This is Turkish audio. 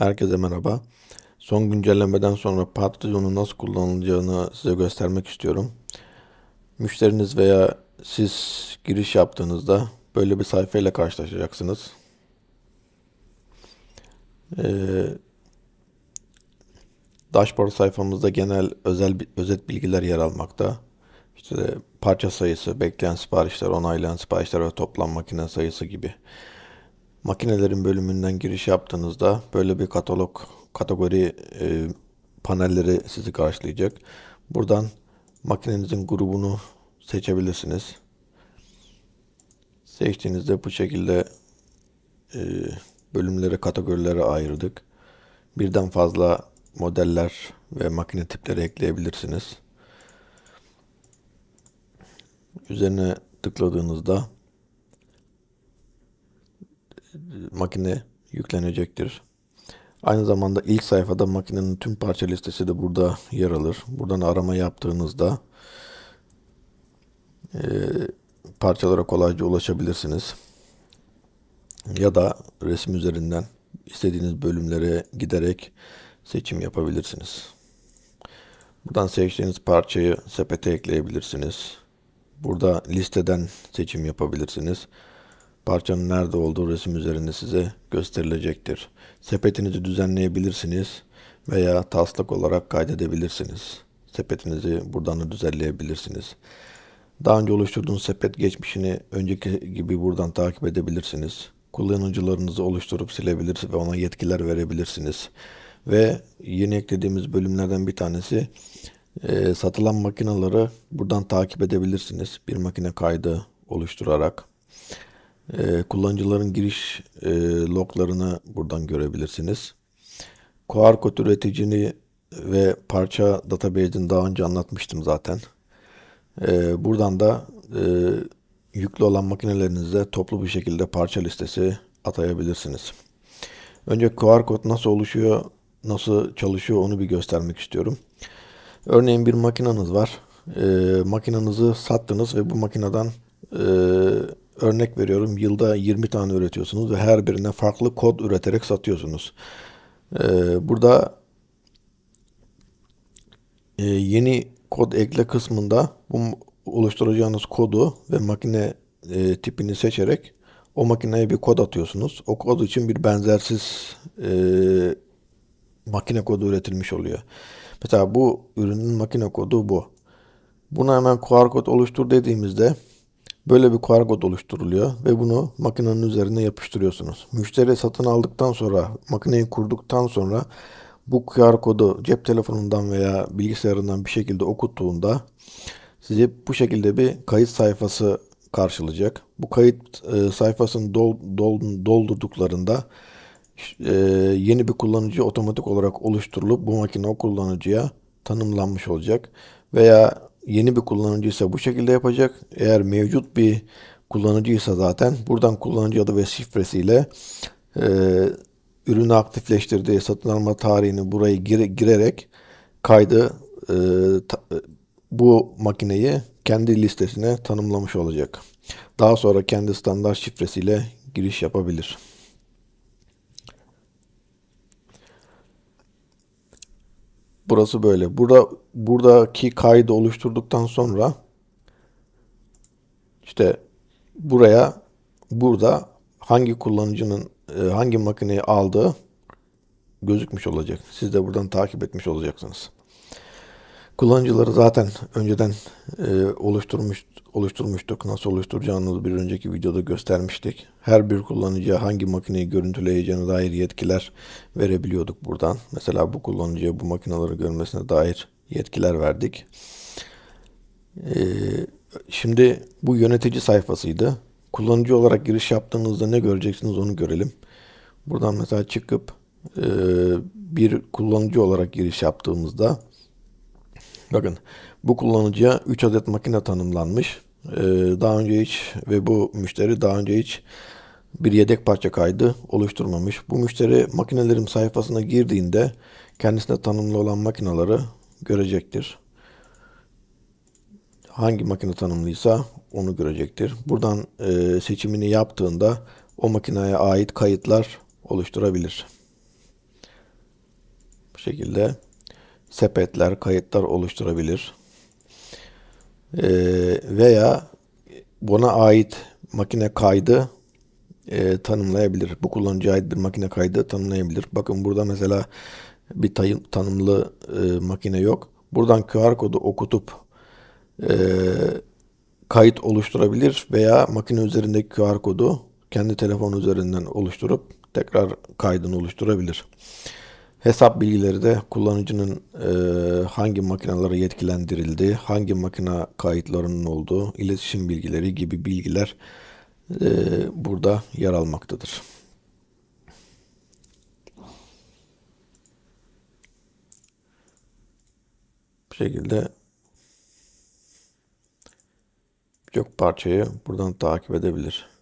Herkese merhaba. Son güncellemeden sonra Patreon'un nasıl kullanılacağını size göstermek istiyorum. Müşteriniz veya siz giriş yaptığınızda böyle bir sayfayla karşılaşacaksınız. Ee, dashboard sayfamızda genel özel özet bilgiler yer almakta. İşte parça sayısı, bekleyen siparişler, onaylayan siparişler ve toplam makine sayısı gibi. Makinelerin bölümünden giriş yaptığınızda böyle bir katalog kategori e, panelleri sizi karşılayacak. Buradan makinenizin grubunu seçebilirsiniz. Seçtiğinizde bu şekilde e, bölümlere, kategorilere ayırdık. Birden fazla modeller ve makine tipleri ekleyebilirsiniz. Üzerine tıkladığınızda makine yüklenecektir. Aynı zamanda ilk sayfada makinenin tüm parça listesi de burada yer alır. Buradan arama yaptığınızda e, parçalara kolayca ulaşabilirsiniz. Ya da resim üzerinden istediğiniz bölümlere giderek seçim yapabilirsiniz. Buradan seçtiğiniz parçayı sepete ekleyebilirsiniz. Burada listeden seçim yapabilirsiniz. Parçanın nerede olduğu resim üzerinde size gösterilecektir. Sepetinizi düzenleyebilirsiniz veya taslak olarak kaydedebilirsiniz. Sepetinizi buradan da düzenleyebilirsiniz. Daha önce oluşturduğunuz sepet geçmişini önceki gibi buradan takip edebilirsiniz. Kullanıcılarınızı oluşturup silebilirsiniz ve ona yetkiler verebilirsiniz. Ve yeni eklediğimiz bölümlerden bir tanesi e, satılan makinaları buradan takip edebilirsiniz. Bir makine kaydı oluşturarak. E, kullanıcıların giriş e, loglarını buradan görebilirsiniz. QR kod üreticini ve parça database'ini daha önce anlatmıştım zaten. E, buradan da e, yüklü olan makinelerinizde toplu bir şekilde parça listesi atayabilirsiniz. Önce QR kod nasıl oluşuyor, nasıl çalışıyor onu bir göstermek istiyorum. Örneğin bir makinanız var. E, makinanızı sattınız ve bu makineden e, örnek veriyorum yılda 20 tane üretiyorsunuz ve her birine farklı kod üreterek satıyorsunuz. Ee, burada e, yeni kod ekle kısmında bu oluşturacağınız kodu ve makine e, tipini seçerek o makineye bir kod atıyorsunuz. O kod için bir benzersiz e, makine kodu üretilmiş oluyor. Mesela bu ürünün makine kodu bu. Buna hemen QR kod oluştur dediğimizde Böyle bir kod oluşturuluyor ve bunu makinenin üzerine yapıştırıyorsunuz. Müşteri satın aldıktan sonra, makineyi kurduktan sonra bu QR kodu cep telefonundan veya bilgisayarından bir şekilde okuttuğunda size bu şekilde bir kayıt sayfası karşılayacak. Bu kayıt e, sayfasını dol, dol, doldurduklarında e, yeni bir kullanıcı otomatik olarak oluşturulup bu makine o kullanıcıya tanımlanmış olacak. Veya yeni bir kullanıcıysa bu şekilde yapacak. Eğer mevcut bir kullanıcıysa zaten buradan kullanıcı adı ve şifresiyle e, ürünü aktifleştirdiği satın alma tarihini burayı gire, girerek kaydı e, ta, bu makineyi kendi listesine tanımlamış olacak. Daha sonra kendi standart şifresiyle giriş yapabilir. Burası böyle. Burada buradaki kaydı oluşturduktan sonra işte buraya burada hangi kullanıcının e, hangi makineyi aldığı gözükmüş olacak. Siz de buradan takip etmiş olacaksınız. Kullanıcıları zaten önceden e, oluşturmuş oluşturmuştuk. Nasıl oluşturacağınızı bir önceki videoda göstermiştik. Her bir kullanıcıya hangi makineyi görüntüleyeceğine dair yetkiler verebiliyorduk buradan. Mesela bu kullanıcıya bu makineleri görmesine dair yetkiler verdik. E, şimdi bu yönetici sayfasıydı. Kullanıcı olarak giriş yaptığınızda ne göreceksiniz onu görelim. Buradan mesela çıkıp e, bir kullanıcı olarak giriş yaptığımızda Bakın bu kullanıcıya 3 adet makine tanımlanmış. Ee, daha önce hiç ve bu müşteri daha önce hiç bir yedek parça kaydı oluşturmamış. Bu müşteri makinelerim sayfasına girdiğinde kendisine tanımlı olan makineleri görecektir. Hangi makine tanımlıysa onu görecektir. Buradan e, seçimini yaptığında o makineye ait kayıtlar oluşturabilir. Bu şekilde sepetler, kayıtlar oluşturabilir. Ee, veya buna ait makine kaydı e, tanımlayabilir. Bu kullanıcıya ait bir makine kaydı tanımlayabilir. Bakın burada mesela bir tayım, tanımlı e, makine yok. Buradan QR kodu okutup e, kayıt oluşturabilir veya makine üzerindeki QR kodu kendi telefon üzerinden oluşturup tekrar kaydını oluşturabilir. Hesap bilgileri de kullanıcının e, hangi makinelere yetkilendirildiği, hangi makine kayıtlarının olduğu, iletişim bilgileri gibi bilgiler e, burada yer almaktadır. Bu şekilde birçok parçayı buradan takip edebilir.